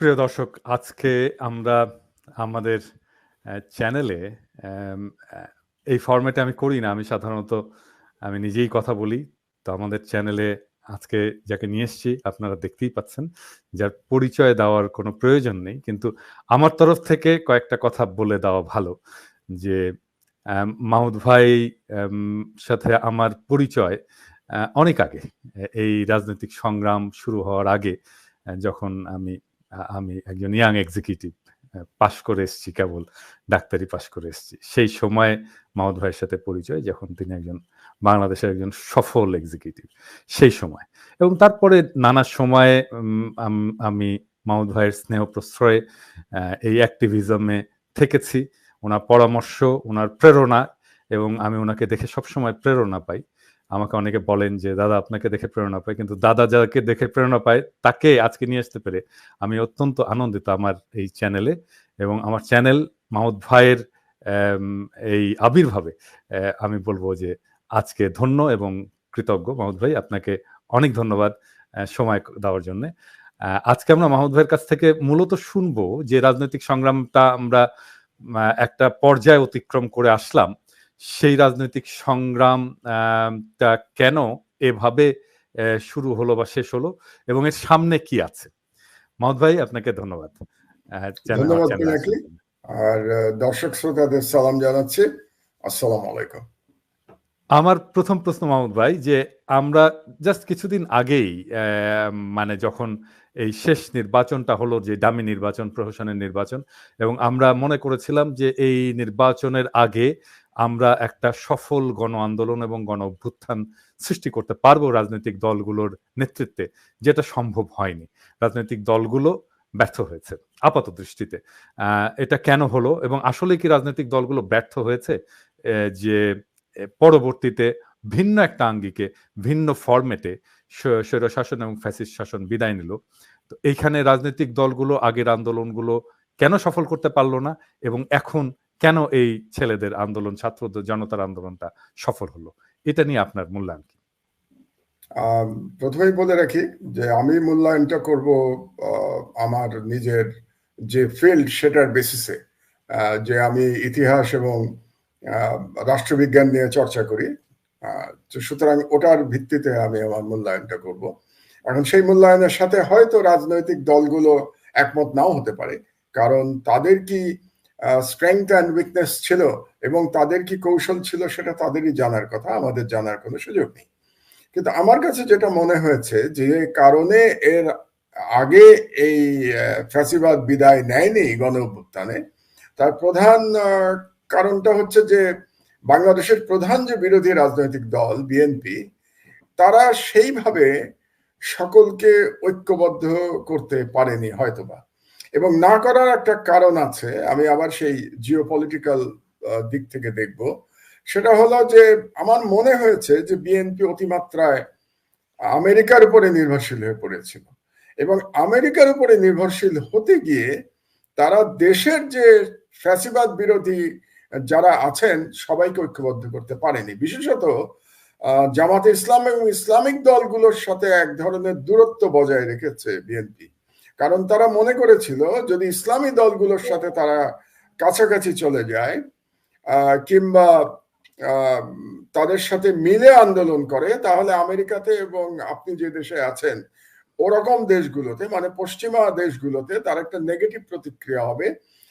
প্রিয় দর্শক, আজকে আমরা আমাদের চ্যানেলে এই ফরম্যাটে আমি করি না। আমি সাধারণত, আমি নিজেই কথা বলি। তো আমাদের চ্যানেলে আজকে যাকে নিয়ে এসছি, আপনারা দেখতেই পাচ্ছেন, যার পরিচয় দেওয়ার কোনো প্রয়োজন নেই। কিন্তু আমার তরফ থেকে কয়েকটা কথা বলে দেওয়া ভালো যে মাহুদ ভাই সাথে আমার পরিচয় অনেক আগে, এই রাজনৈতিক সংগ্রাম শুরু হওয়ার আগে যখন আমি আমি একজন ইয়াং এক্সিকিউটিভ পাশ করে এসেছি, কেবল ডাক্তারি পাশ করে এসেছি। সেই সময় মাহমুদ ভাইয়ের সাথে পরিচয়, যখন তিনি একজন বাংলাদেশের একজন সফল এক্সিকিউটিভ সেই সময়। এবং তারপরে নানা সময়ে আমি মাহমুদ ভাইয়ের স্নেহ প্রশ্রয়ে এই অ্যাক্টিভিজমে থেকেছি। ওনার পরামর্শ, ওনার প্রেরণা, এবং আমি ওনাকে দেখে সবসময় প্রেরণা পাই। আমাকে অনেকে বলেন যে, দাদা, আপনাকে দেখে প্রেরণা পায় কিন্তু দাদা যাকে দেখে প্রেরণা পায়, তাকে আজকে নিয়ে আসতে পেরে আমি অত্যন্ত আনন্দিত আমার এই চ্যানেলে এবং আমার চ্যানেল মাহমুদ ভাইয়ের এই আবির্ভাবে আমি বলব যে আজকে ধন্য এবং কৃতজ্ঞ। মাহমুদ ভাই, আপনাকে অনেক ধন্যবাদ সময় দেওয়ার জন্য। আজকে আমরা মাহমুদ ভাইয়ের কাছ থেকে মূলত শুনব যে রাজনৈতিক সংগ্রামটা আমরা একটা পর্যায়ে অতিক্রম করে আসলাম। সেই রাজনৈতিক সংগ্রাম কেন এভাবে শুরু হলো বা শেষ হলো এবং এর সামনে কি আছে? মহৎ ভাই আপনাকে ধন্যবাদ। ধন্যবাদ আর দর্শক শ্রোতাদের সালাম জানাচ্ছি। আসসালাম আলাইকুম। আমার প্রথম প্রশ্ন, মাহমুদ ভাই, যে আমরা জাস্ট কিছুদিন আগেই মানে যখন এই শেষ নির্বাচনটা হলো, যে দামি নির্বাচন, প্রহসনের নির্বাচন, এবং আমরা মনে করেছিলাম যে এই নির্বাচনের আগে আমরা একটা সফল গণ আন্দোলন এবং গণ অভ্যুত্থান সৃষ্টি করতে পারব রাজনৈতিক দলগুলোর নেতৃত্বে, যেটা সম্ভব হয়নি। রাজনৈতিক দলগুলো ব্যর্থ হয়েছে, আপাত দৃষ্টিতে। এটা কেন হলো এবং আসলে কি রাজনৈতিক দলগুলো ব্যর্থ হয়েছে? যে পরবর্তীতে ভিন্ন একটা আঙ্গিকে, ভিন্ন ফরম্যাটে স্বৈরশাসন এবং ফ্যাসিস্ট শাসন বিদায় নিল। তো এইখানে রাজনৈতিক দলগুলো, আগের আন্দোলনগুলো কেন সফল করতে পারল না এবং এখন কেন এই ছেলেদের আন্দোলন, ছাত্রদের, জনতার আন্দোলনটা সফল হলো? এটা নিয়ে আপনার মূল্যায়ন কি? প্রথমেই বলে রাখি যে আমি মূল্যায়নটা করব আমার নিজের যে ফিল্ড সেটার বেসিসে যে আমি ইতিহাস এবং রাষ্ট্রবিজ্ঞান নিয়ে চর্চা করি। সুতরাং ওটার ভিত্তিতে আমি আমার মূল্যায়নটা করব। এখন সেই মূল্যায়নের সাথে হয়তো রাজনৈতিক দলগুলো একমত নাও হতে পারে। কারণ তাদের কি স্ট্রেংথ অ্যান্ড উইকনেস ছিল এবং তাদের কি কৌশল ছিল সেটা তাদেরই জানার কথা, আমাদের জানার কোনো সুযোগ নেই। কিন্তু আমার কাছে যেটা মনে হয়েছে যে কারণে এর আগে এই ফ্যাসিবাদ বিদায় নেয়নি গণ অভ্যুত্থানে তার প্রধান কারণটা হচ্ছে যে বাংলাদেশের প্রধান যে বিরোধী রাজনৈতিক দল, বিএনপি, তারা সেইভাবে সকলকে ঐক্যবদ্ধ করতে পারেনি হয়তোবা। এবং না করার একটা কারণ আছে, আমি আবার সেই জিও পলিটিক্যাল দিক থেকে দেখব। সেটা হলো যে আমার মনে হয়েছে যে বিএনপি অতিমাত্রায় আমেরিকার উপরে নির্ভরশীল হয়ে পড়েছিল। এবং আমেরিকার উপরে নির্ভরশীল হতে গিয়ে তারা দেশের যে ফ্যাসিবাদ বিরোধী যারা আছেন সবাইকে ঐক্যবদ্ধ করতে পারেনি। বিশেষত জামাতে ইসলাম এবং ইসলামিক দলগুলোর সাথে এক ধরনের দূরত্ব বজায় রেখেছে বিএনপি। কারণ তারা মনে করেছিল, যদি ইসলামী দলগুলোর সাথে তারা কাছাকাছি চলে যায় কিংবা তাদের সাথে মিলে আন্দোলন করে, তাহলে আমেরিকাতে এবং আপনি যে দেশে আছেন, ওরকম দেশগুলোতে মানে পশ্চিমা দেশগুলোতে তার একটা নেগেটিভ প্রতিক্রিয়া হবে।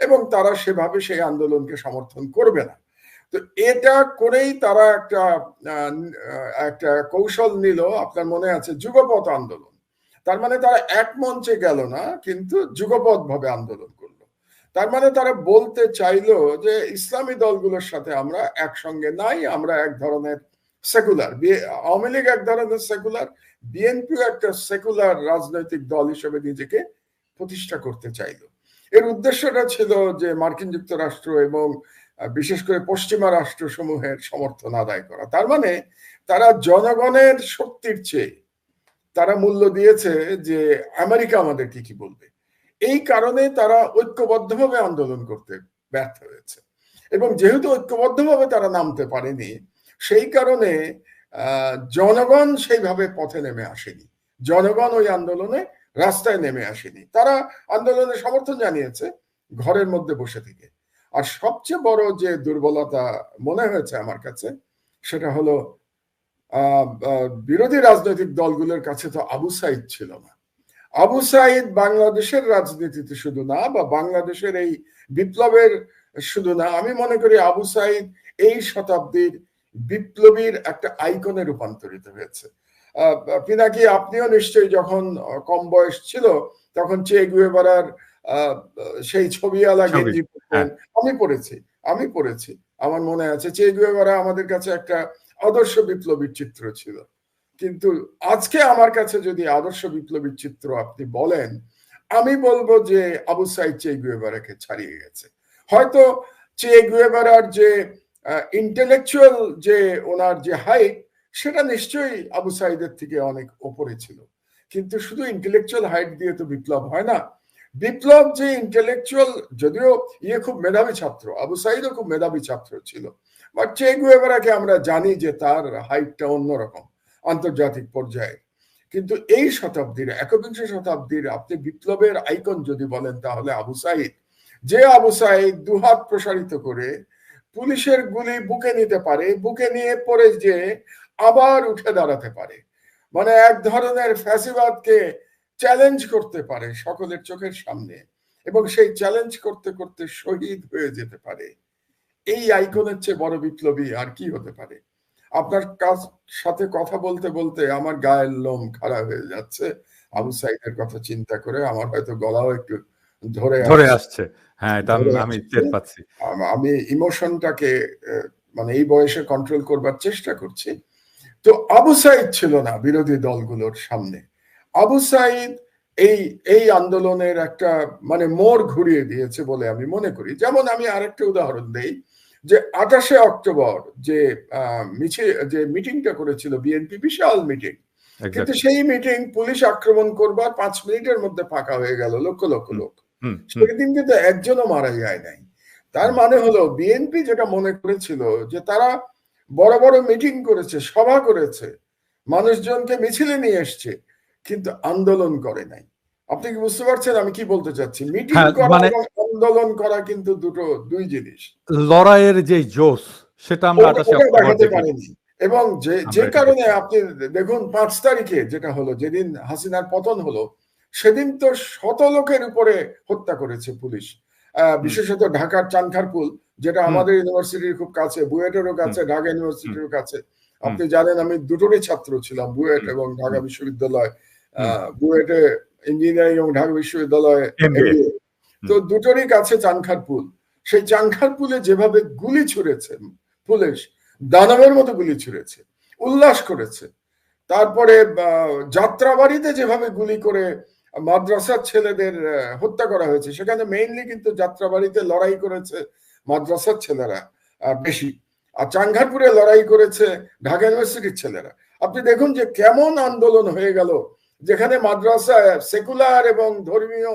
এবং তারা সেভাবে সেই আন্দোলনকে সমর্থন করবে না। তো এটা করেই তারা একটা একটা কৌশল নিল, আপনার মনে আছে, যুগপথ আন্দোলন। তার মানে তারা এক মঞ্চে গেল না, কিন্তু যুগপথ ভাবে আন্দোলন করল। তার মানে তারা বলতে চাইলো যে, ইসলামী দলগুলোর সাথে আমরা একসঙ্গে নাই, আমরা এক ধরনের সেকুলার। আওয়ামী লীগ এক ধরনের সেকুলার, বিএনপিও একটা সেকুলার রাজনৈতিক দল হিসেবে নিজেকে প্রতিষ্ঠা করতে চাইলো। এর উদ্দেশ্যটা ছিল যে মার্কিন যুক্তরাষ্ট্র এবং বিশেষ করে পশ্চিমা রাষ্ট্র সমূহের সমর্থন আদায় করা। তার মানে তারা জনগণের শক্তির চেয়ে তারা মূল্য দিয়েছে যে আমেরিকা আমাদের কি কি বলবে। এই কারণে তারা ঐক্যবদ্ধভাবে আন্দোলন করতে ব্যর্থ হয়েছে। এবং যেহেতু ঐক্যবদ্ধভাবে তারা নামতে পারেনি, সেই কারণে জনগণ সেইভাবে পথে নেমে আসেনি। জনগণ ওই আন্দোলনে রাস্তায় নেমে আসেনি। তারা আন্দোলনের সমর্থন জানিয়েছে ঘরের মধ্যে বসে থেকে। আর সবচেয়ে বড় যে দুর্বলতা মনে হয়েছে আমার কাছে, সেটা হলো বিরোধী রাজনৈতিক দলগুলোর কাছে তো আবু সাইদ ছিল না। আবু সাইদ বাংলাদেশের রাজনীতিতে শুধু না বা বাংলাদেশের এই বিপ্লবের শুধু না, আমি মনে করি আবু সাইদ এই শতাব্দীর বিপ্লবীর একটা আইকনে রূপান্তরিত হয়েছে। পিনাকি আপনিও নিশ্চয়ই যখন কম বয়স ছিল তখন চে গুয়েবারার আহ, সেই ছবিওয়ালা ছবি, গেঞ্জি পরতেন। আমি পড়েছি আমি পড়েছি আমার মনে আছে চে গুয়েবারা আমাদের কাছে একটা আদর্শ বিপ্লবীর চিত্র ছিল। কিন্তু আজকে আমার কাছে যদি আদর্শ বিপ্লবীর চিত্র আপনি বলেন আমি বলব যে আবু সাইদ চে গুয়েবারাকে ছাড়িয়ে গেছে। হয়তো চে গুয়েবারার যে ইন্টেলেকচুয়াল যে ওনার যে হাইট সেটা নিশ্চয়ই আবু সাইদের থেকে অনেক ওপরে ছিল। কিন্তু শুধু ইন্টেলেকচুয়াল হাইট দিয়ে তো বিপ্লব হয় না। বিপ্লব যে ইন্টেলেকচুয়াল যদিও ইয়ে খুব মেধাবী ছাত্র, আবু সাইদও খুব মেধাবী ছাত্র ছিল। বাট চে গুয়েবারাকে আমরা জানি যে তার হাইটটা অন্যরকম, আন্তর্জাতিক পর্যায়ে কিন্তু এই শতাব্দীর, একবিংশ শতাব্দীর আপনি বিপ্লবের আইকন যদি বলেন তাহলে আবু সাইদ, যে আবু সাইদ দুহাত প্রসারিত করে পুলিশের গুলি বুকে নিতে পারে, বুকে নিয়ে পরে যে আবার উঠে দাঁড়াতে পারে। মানে এক ধরনের ফ্যাসিবাদকে চ্যালেঞ্জ করতে পারে সকলের চোখের সামনে এবং সেই চ্যালেঞ্জ করতে করতে শহীদ হয়ে যেতে পারে। এই আইকনের চেয়ে বড় বিপ্লবী আর কি হতে পারে? আপনার কাছ সাথে কথা বলতে বলতে আমার গায়ের লোম খারাপ হয়ে যাচ্ছে। আবু সাইদের কথা চিন্তা করে আমার হয়তো গলাও একটু ধরে ধরে আসছে। হ্যাঁ এটা আমি-। টের পাচ্ছি। আমি ইমোশনটাকে মানে এই বয়সে কন্ট্রোল করবার চেষ্টা করছি। তো আবু সাইদ ছিল না বিরোধী দলগুলোর সামনে। আবু সাইদ এই এই আন্দোলনের একটা মানে মোড় ঘুরিয়ে দিয়েছে বলে আমি মনে করি। যেমন আমি আরেকটা উদাহরণ দেই যে আঠাশে অক্টোবর যে মিছিল যে মিটিংটা করেছিল বিএনপি বিশাল মিটিং। কিন্তু সেই মিটিং পুলিশ আক্রমণ করবার পাঁচ মিনিটের মধ্যে ফাঁকা হয়ে গেল লক্ষ লক্ষ লোক। সেদিন কিন্তু একজনও মারা যায় নাই। তার মানে হলো বিএনপি যেটা মনে করেছিল যে তারা বড় বড় মিটিং করেছে সভা করেছে মানুষজনকে মিছিলে নিয়ে এসছে কিন্তু আন্দোলন করে নাই। আপনি কি বুঝতে পারছেন আমি কি বলতে চাচ্ছি? মিটিং হ্যাঁ, করা মানে- এবং আন্দোলন করা কিন্তু দুটো দুই জিনিস। লড়াইয়ের যে জোশ সেটা আমরা দেখাতে দেখি। পারেনি। এবং যে যে কারণে আপনি দেখুন পাঁচ তারিখে যেটা হলো যেদিন হাসিনার পতন হলো সেদিন তো শত লোকের উপরে হত্যা করেছে পুলিশ। আহ, বিশেষত ঢাকার চানখারপুল যেটা আমাদের ইউনিভার্সিটির খুব কাছে বুয়েটেরও কাছে ঢাকা ইউনিভার্সিটির কাছে। আপনি জানেন আমি দুটোরই ছাত্র ছিলাম বুয়েট এবং ঢাকা বিশ্ববিদ্যালয়। বুয়েটে ইঞ্জিনিয়ারিং এবং ঢাকা বিশ্ববিদ্যালয়ে তো দুটোরই কাছে চানখারপুল সেই চানখারপুলে যেভাবে গুলি ছুড়েছে পুলিশ দানবের মতো গুলি ছুড়েছে উল্লাস করেছে। তারপরে যাত্রাবাড়িতে যেভাবে গুলি করে মাদ্রাসার ছেলেদের হত্যা করা হয়েছে সেখানে মেইনলি কিন্তু যাত্রাবাড়িতে লড়াই করেছে মাদ্রাসার ছেলেরা বেশি। আর চাঙ্গারপুরে লড়াই করেছে ঢাকা ইউনিভার্সিটির ছেলেরা। আপনি দেখুন যে কেমন আন্দোলন হয়ে গেল যেখানে মাদ্রাসা সেকুলার এবং ধর্মীয়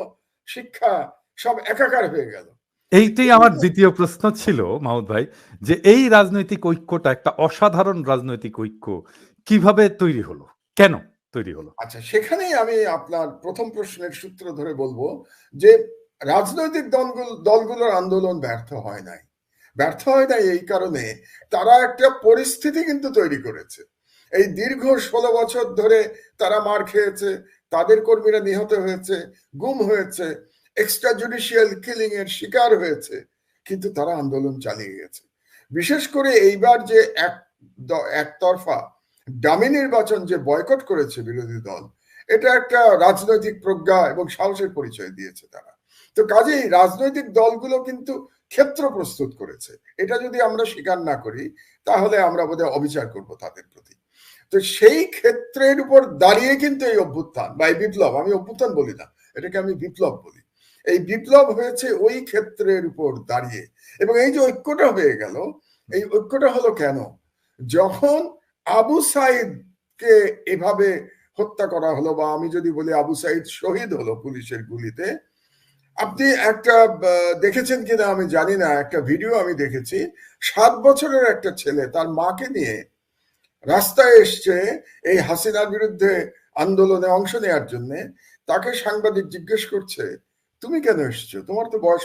শিক্ষা সব একাকার হয়ে গেল। এইটাই আমার দ্বিতীয় প্রশ্ন ছিল মাহমুদ ভাই যে এই রাজনৈতিক ঐক্যটা একটা অসাধারণ রাজনৈতিক ঐক্য কীভাবে তৈরি হলো? কেন তৈরি হলো? আচ্ছা সেখানেই আমি আপনার প্রথম প্রশ্নের সূত্র ধরে বলব যে রাজনৈতিক দলগুলো, দলগুলোর আন্দোলন ব্যর্থ হয় নাই। ব্যর্থ হয় নাই এই কারণে তারা একটা পরিস্থিতি কিন্তু তৈরি করেছে। এই দীর্ঘ ষোলো বছর ধরে তারা মার খেয়েছে, তাদের কর্মীরা নিহত হয়েছে, গুম হয়েছে এক্সট্রা জুডিশিয়াল কিলিং এর শিকার হয়েছে, কিন্তু তারা আন্দোলন চালিয়ে গেছে। বিশেষ করে এইবার যে এক একতরফা ডামি নির্বাচন যে বয়কট করেছে বিরোধী দল, এটা একটা রাজনৈতিক প্রজ্ঞা এবং সাহসের পরিচয় দিয়েছে তারা। তো কাজেই রাজনৈতিক দলগুলো কিন্তু ক্ষেত্র প্রস্তুত করেছে। এটা যদি আমরা স্বীকার না করি, তাহলে আমরা বোধহয় অবিচার করব তাদের প্রতি। তো সেই ক্ষেত্রের উপর দাঁড়িয়ে কিন্তু এই অভ্যুত্থান, বা এই বিপ্লব, আমি অভ্যুত্থান বলি না, এটাকে আমি বিপ্লব বলি। এই বিপ্লব হয়েছে ওই ক্ষেত্রের উপর দাঁড়িয়ে। এবং এই যে ঐক্যটা হয়ে গেল, এই ঐক্যটা হলো কেন? যখন আবু সাইদকে এভাবে হত্যা করা হলো, বা আমি যদি বলি আবু সাইদ শহীদ হলো পুলিশের গুলিতে আপনি একটা দেখেছেন কিনা আমি জানি না, একটা ভিডিও আমি দেখেছি। সাত বছরের একটা ছেলে তার মাকে নিয়ে রাস্তায় এসছে এই হাসিনার বিরুদ্ধে আন্দোলনে অংশ নেওয়ার জন্য। তাকে সাংবাদিক জিজ্ঞেস করছে, তুমি কেন এসছো? তোমার তো বয়স